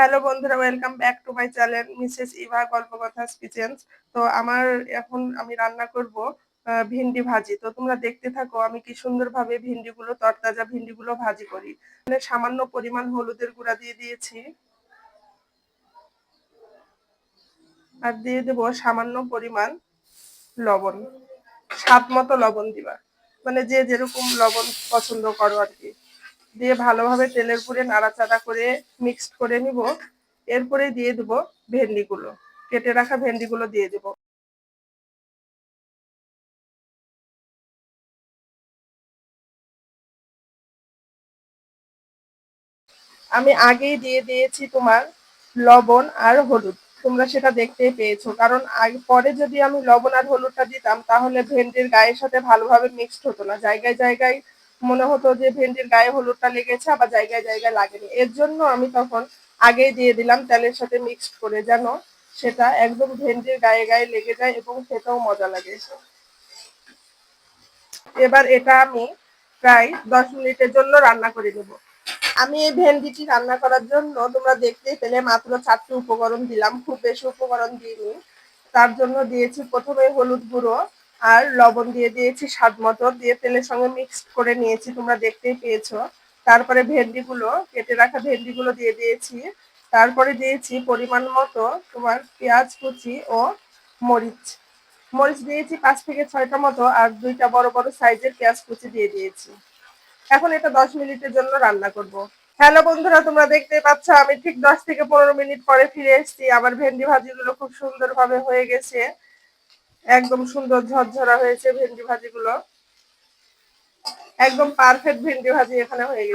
Hello বন্ধুরা welcome back to my channel Mrs Eva গল্পকথা kitchens তো আমার এখন আমি রান্না করব ভিন্ডি ভাজি। তো তোমরা দেখতে থাকো, আমি কি সুন্দরভাবে ভিন্ডিগুলো, তরতাজা ভিন্ডিগুলো ভাজি করি। মানে সামান্য পরিমাণ হলুদের গুঁড়া দিয়ে দিয়েছি। আর দিয়ে দেবো সামান্য পরিমাণ লবণ। স্বাদ মতো লবণ দিবা। মানে যে যেরকম লবণ পছন্দ করো আর কি। দিয়ে ভালোভাবে তেলের পুরে নাড়াচাড়া করে মিক্সড করে নিব। এরপরে দিয়ে দেবো ভেন্ডিগুলো। কেটে রাখা ভেন্ডিগুলো দিয়ে দেব। আমি আগেই দিয়ে দিয়েছি তোমার লবণ আর হলুদ। তোমরা সেটা দেখতে পেয়েছ। কারণ আগে, পরে যদি আমি লবণ আর হলুদটা দিতাম, তাহলে ভেন্ডির গায়ের সাথে ভালোভাবে মিক্সড হতো না। জায়গায় জায়গায় মনে হতো যে ভেন্ডির গায়ে হলুদটা লেগেছে, আবার জায়গায় জায়গায় লাগেনি। এর জন্য আমি তখন আগেই দিয়ে দিলাম তেলের সাথে মিক্সড করে, যেন সেটা একদম ভেন্ডির গায়ে গায়ে লেগে যায় এবং খেতেও মজা লাগে। এবার এটা আমি প্রায় দশ মিনিটের জন্য রান্না করে নেব। আমি এই ভেন্ডিটি রান্না করার জন্য তোমরা দেখতেই পেলে মাত্র চারটি উপকরণ দিলাম, খুব বেশি উপকরণ দিইনি। তার জন্য দিয়েছি প্রথমে হলুদ গুঁড়ো আর লবণ দিয়ে দিয়েছি, স্বাদ মতো। দিয়ে তেলের সঙ্গে মিক্সড করে নিয়েছি, তোমরা দেখতেই পেয়েছ। তারপরে ভেন্ডিগুলো, কেটে রাখা ভেন্ডিগুলো দিয়ে দিয়েছি। তারপরে দিয়েছি পরিমাণ মতো তোমার পেঁয়াজ কুচি ও মরিচ। মরিচ দিয়েছি পাঁচ থেকে ছয়টা মতো আর দুইটা বড় বড় সাইজের পেঁয়াজ কুচি দিয়ে দিয়েছি। এখন এটা দশ মিনিটের জন্য রান্না করব। হ্যালো বন্ধুরা, তোমরা দেখতে পাচ্ছ আমি ঠিক দশ থেকে পনেরো মিনিট পরে ফিরে এসেছি। আমার ভেন্ডি ভাজিগুলো খুব সুন্দরভাবে হয়ে গেছে। একদম সুন্দর ঝরঝরা হয়েছে ভেন্ডি ভাজিগুলো। একদম পারফেক্ট ভেন্ডি ভাজি এখানে হয়ে গেছে।